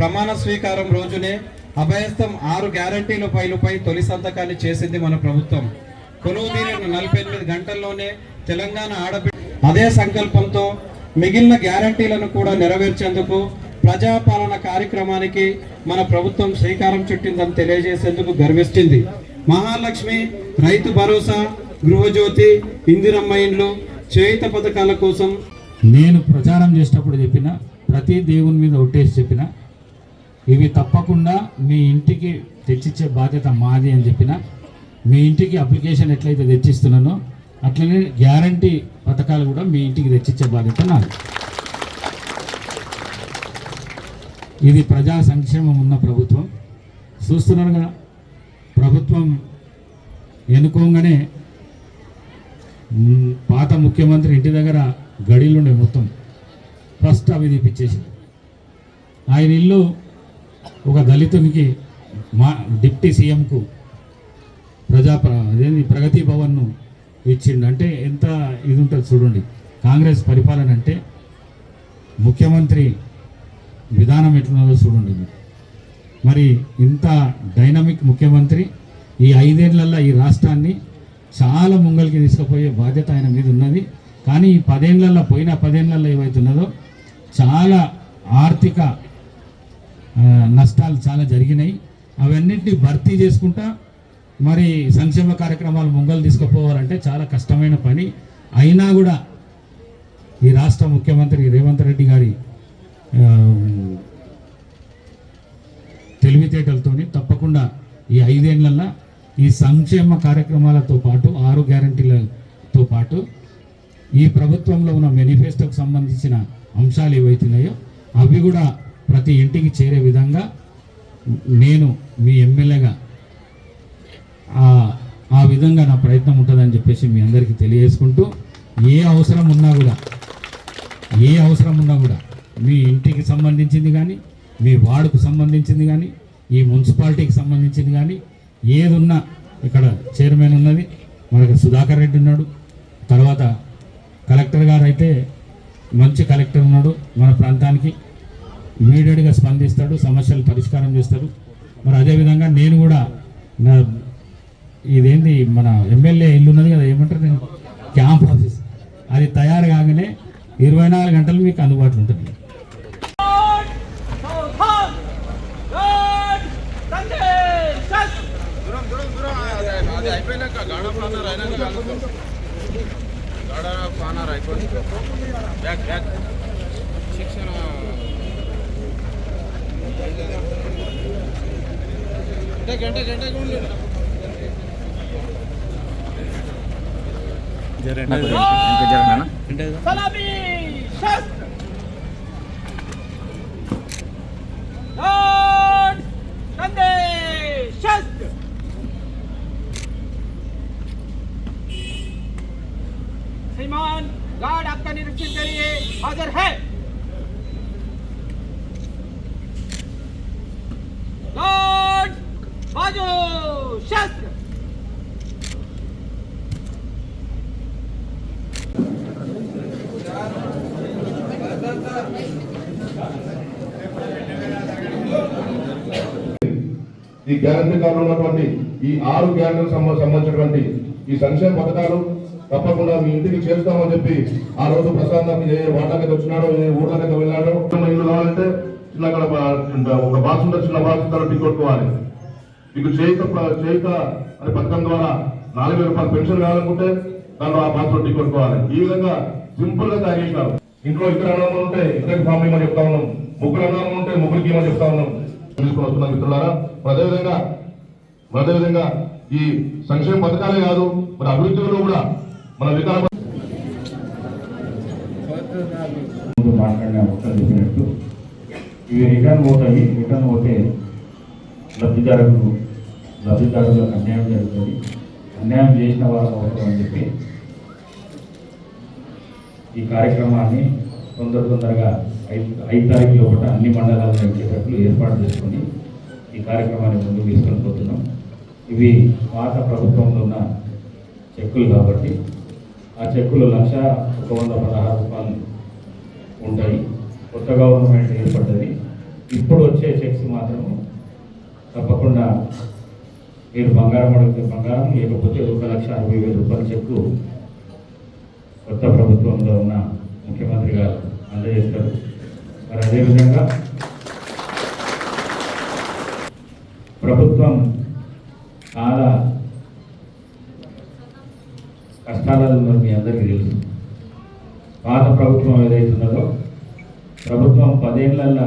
ప్రమాణ స్వీకారం రోజునే అభయస్థం ఆరు గ్యారంటీల ఫైలుపై తొలి సంతకాన్ని చేసింది మన ప్రభుత్వం. కొలువు తీరిన నలభై ఎనిమిది గంటల్లోనే తెలంగాణ ఆడబిడ్డ అదే సంకల్పంతో మిగిలిన గ్యారంటీలను కూడా నెరవేర్చేందుకు ప్రజాపాలన కార్యక్రమానికి మన ప్రభుత్వం శ్రీకారం చుట్టిందని తెలియజేసేందుకు గర్విస్తుంది. మహాలక్ష్మి రైతు భరోసా గృహజ్యోతి ఇందిరమ్మ ఇండ్లు చేయుత పథకాల కోసం నేను ప్రచారం చేసేటప్పుడు చెప్పిన ప్రతి దేవుని మీద ఒట్టేసి చెప్పిన ఇవి తప్పకుండా మీ ఇంటికి తెచ్చిచ్చే బాధ్యత మాది అని చెప్పిన మీ ఇంటికి అప్లికేషన్ ఎట్లయితే తెచ్చిస్తున్నానో అట్లనే గ్యారంటీ పథకాలు కూడా మీ ఇంటికి తెచ్చిచ్చే బాధ్యత నాది. ఇది ప్రజా సంక్షేమం ఉన్న ప్రభుత్వం. చూస్తున్నారు కదా ప్రభుత్వం ఎన్నుకోగానే పాత ముఖ్యమంత్రి ఇంటి దగ్గర గడిలుండే మొత్తం. ఫస్ట్ అవి తీపిచ్చేసి ఆయన ఇల్లు ఒక దళితునికి మా డిప్టీ సీఎంకు ప్రజా అదేంటి ప్రగతి భవన్ను ఇచ్చిండు. అంటే ఎంత ఇది ఉంటుంది చూడండి. కాంగ్రెస్ పరిపాలన అంటే ముఖ్యమంత్రి విధానం ఎట్లున్నదో చూడండి. మరి ఇంత డైనమిక్ ముఖ్యమంత్రి ఈ ఐదేళ్ళలో ఈ రాష్ట్రాన్ని చాలా ముంగలికి తీసుకుపోయే బాధ్యత ఆయన మీద ఉన్నది. కానీ ఈ పదేళ్ళలో పోయిన పదేళ్ళలో ఏవైతున్నదో చాలా ఆర్థిక నష్టాలు చాలా జరిగినాయి. అవన్నింటినీ భర్తీ చేసుకుంటా మరి సంక్షేమ కార్యక్రమాలు ముంగలు తీసుకుపోవాలంటే చాలా కష్టమైన పని. అయినా కూడా ఈ రాష్ట్ర ముఖ్యమంత్రి రేవంత్ రెడ్డి గారి ఆ, తెలివితేటలతోని తప్పకుండా ఈ ఐదేళ్ళలో ఈ సంక్షేమ కార్యక్రమాలతో పాటు ఆరు గ్యారంటీలతో పాటు ఈ ప్రభుత్వంలో ఉన్న మేనిఫెస్టోకు సంబంధించిన అంశాలు ఏవైతున్నాయో అవి కూడా ప్రతి ఇంటికి చేరే విధంగా నేను మీ ఎమ్మెల్యేగా ఆ- విధంగా నా ప్రయత్నం ఉంటుందని చెప్పేసి మీ అందరికీ తెలియజేసుకుంటూ ఏ అవసరం ఉన్నా కూడా ఏ అవసరం ఉన్నా కూడా మీ ఇంటికి సంబంధించింది కానీ మీ వార్డుకు సంబంధించింది కానీ ఈ మున్సిపాలిటీకి సంబంధించింది కానీ ఏదున్నా ఇక్కడ చైర్మన్ ఉన్నది మనకు సుధాకర్ రెడ్డి ఉన్నాడు తర్వాత కలెక్టర్ గారు అయితే మంచి కలెక్టర్ ఉన్నాడు మన ప్రాంతానికి. ఇమీడియట్గా స్పందిస్తాడు సమస్యలు పరిష్కారం చేస్తాడు. మరి అదేవిధంగా నేను కూడా నా ఇదేంటి మన ఎమ్మెల్యే ఇల్లు ఉన్నది కదా ఏమంటారు నేను క్యాంప్ ఆఫీస్. అది తయారు కాగానే ఇరవై నాలుగు గంటలు మీకు అందుబాటులో ఉంటుంది. శిక్షణ श्रीमान गार्ड आपका निरीक्षण के लिए हाजिर है। ఈ గ్యారంటీ కార్డు ఉన్నటువంటి ఈ ఆరు గ్యారంటీలకు సంబంధించినటువంటి ఈ సంక్షేమ పథకాలు తప్పకుండా మీ ఇంటికి చేస్తామని చెప్పి ఆ రోజు ప్రశాంతం ఏ వాటాకైతే వచ్చినాడో ఏ ఊర్లోకైతే వెళ్ళాడో ఇల్లు కావాలంటే చిన్న ఒక బాక్స్ ఉంటే చిన్న బాక్స్ టిక్ కొట్టుకోవాలి మీకు చేయిత చేయిత అనే పథకం ద్వారా నాలుగు వేల రూపాయలు పెన్షన్ కావాలనుకుంటే దాంట్లో ఆ పాత్ర లో కొట్టుకోవాలి ఈ విధంగా సింపుల్గా తయారు ఇంట్లో ఇద్దరు అన్నదమ్ములు ఉంటే ఇద్దరికి ఫ్యామిలీ మనం చెప్తా ఉన్నాం. ముగ్గురు అన్నదమ్ములు ఉంటే ముగ్గురికి ఇవ్వమని చెప్తా ఉన్నాం. తీసుకుని వస్తున్నాం మిత్రులారా. అదేవిధంగా అదేవిధంగా ఈ సంక్షేమ పథకాలే కాదు మరి అభివృద్ధిలో కూడా మన వికారం మాట్లాడిన ఒక్కరు చెప్పినట్టు ఇవి రిటర్న్ పోతాయి రిటర్న్ పోతే లబ్ధిదారులకు లబ్ధిదారులకు అన్యాయం జరుగుతుంది. అన్యాయం చేసిన వారు అవసరం అని చెప్పి ఈ కార్యక్రమాన్ని తొందర తొందరగా ఐదు ఐదు తారీఖు లోపల అన్ని మండలాలను వచ్చేటట్లు ఏర్పాటు చేసుకొని ఈ కార్యక్రమాన్ని ముందుకు తీసుకొని పోతున్నాం ఇవి పాత ప్రభుత్వంలో ఉన్న చెక్కులు కాబట్టి ఆ చెక్కులు లక్ష ఒక వంద పదహారు రూపాయలు ఉంటాయి. కొత్త గవర్నమెంట్ ఏర్పడ్డది. ఇప్పుడు వచ్చే చెక్స్ మాత్రం తప్పకుండా మీరు బంగారం అడిగితే బంగారం లేకపోతే ఒక లక్ష అరవై వేల రూపాయల చెక్కు కొత్త ప్రభుత్వంలో ఉన్న ముఖ్యమంత్రి గారు అందజేస్తారు. మరి అదేవిధంగా ప్రభుత్వం చాలా కష్టాలలో మీ అందరికీ తెలుసు. పాత ప్రభుత్వం ఏదైతే ప్రభుత్వం పదేళ్ళల్లో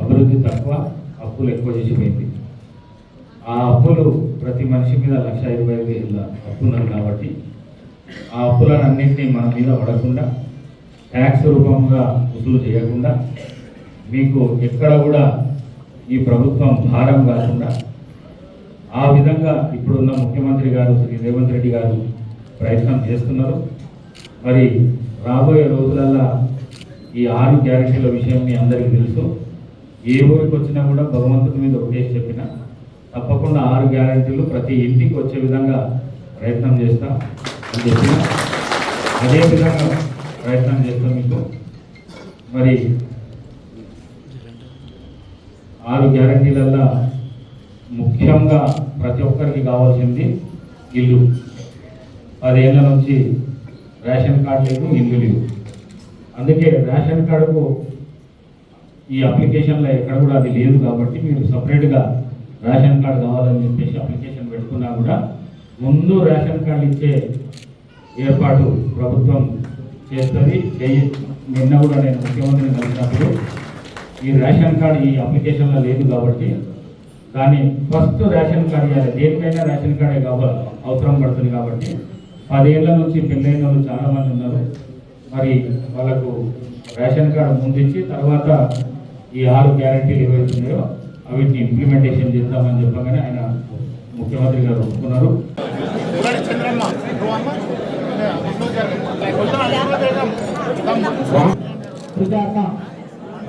అభివృద్ధి తక్కువ అప్పులు ఎక్కువ చేసిపోయింది. ఆ అప్పులు ప్రతి మనిషి మీద లక్ష ఇరవై ఐదు వేల అప్పు కాబట్టి ఆ అప్పులన్నింటినీ మన మీద పడకుండా ట్యాక్స్ రూపంగా వసూలు చేయకుండా మీకు ఎక్కడ కూడా ఈ ప్రభుత్వం భారం కాకుండా ఆ విధంగా ఇప్పుడున్న ముఖ్యమంత్రి గారు శ్రీ రేవంత్ రెడ్డి గారు ప్రయత్నం చేస్తున్నారు. మరి రాబోయే రోజులల్లా ఈ ఆరు గ్యారెంటీల విషయం మీ అందరికీ తెలుసు. ఏ ఊరికి వచ్చినా కూడా భగవంతుడి మీద ఒకటేసి చెప్పిన తప్పకుండా ఆరు గ్యారెంటీలు ప్రతి ఇంటికి వచ్చే విధంగా ప్రయత్నం చేస్తాం అని చెప్పిన. అదే విధంగా ప్రయత్నం చేస్తాం మీకు. మరి ఆరు గ్యారంటీలల్లో ముఖ్యంగా ప్రతి ఒక్కరికి కావాల్సింది ఇల్లు. పదేళ్ళ నుంచి రేషన్ కార్డు లేదు ఇల్లు లేవు అందుకే రేషన్ కార్డుకు ఈ అప్లికేషన్లో ఎక్కడ కూడా అది లేదు కాబట్టి మీరు సపరేట్గా రేషన్ కార్డు కావాలని చెప్పేసి అప్లికేషన్ పెట్టుకున్నా కూడా ముందు రేషన్ కార్డు ఇచ్చే ఏర్పాటు ప్రభుత్వం చేస్తుంది. చేయి నిన్న కూడా నేను ముఖ్యమంత్రిని కలిసినప్పుడు ఈ రేషన్ కార్డు ఈ అప్లికేషన్లో లేదు కాబట్టి దాన్ని ఫస్ట్ రేషన్ కార్డు ఇవ్వాలి. దేనికైనా రేషన్ కార్డే కావాలి అవసరం పడుతుంది కాబట్టి పదేళ్ళ నుంచి పెళ్ళైన వాళ్ళు చాలా మంది ఉన్నారు. మరి వాళ్ళకు రేషన్ కార్డు ముందించి తర్వాత ఈ ఆరు గ్యారంటీలు ఏవైతున్నాయో అవిటిని ఇంప్లిమెంటేషన్ చేద్దామని చెప్పగానే ఆయన ముఖ్యమంత్రి గారు ఒప్పుకున్నారు. Sujatha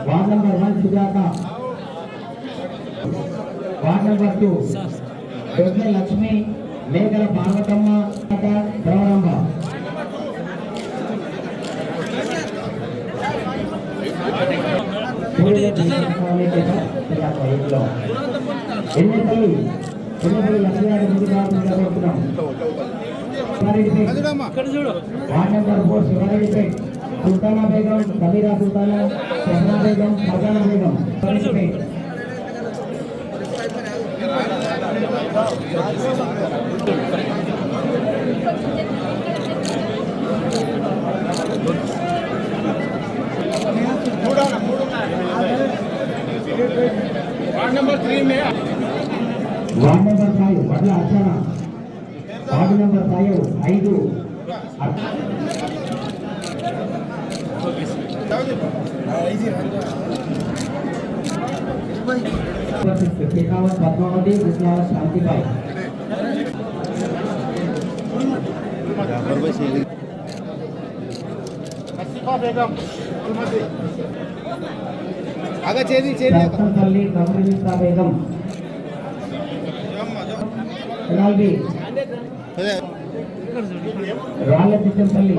ward number one Sujatha. Ward number two Dodla Lakshmi Mekala Parvathamma Dravanamma ఎన్నికలు? ఎన్నికలు లక్ష్మీ గారి ward number four Sultana Begum Sameera Sultana Begum Farzana Begum one number five Vadla Archana. Ward number five ఐదు. శేఖావత్ పద్మావతి కృష్ణావత్ శాంతిబాయి. అగా చేది చేది. తల్లి నవరీతా బేగం. ఎన్ఆల్బి రాళ్ళ Chittampalli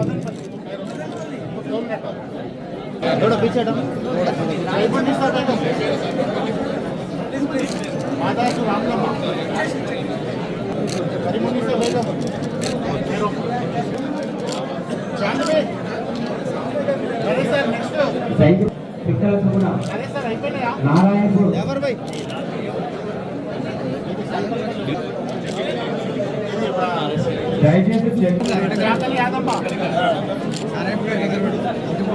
cycle పిక్కల సుగుణ. నారాయణపూర్. దయచేసి check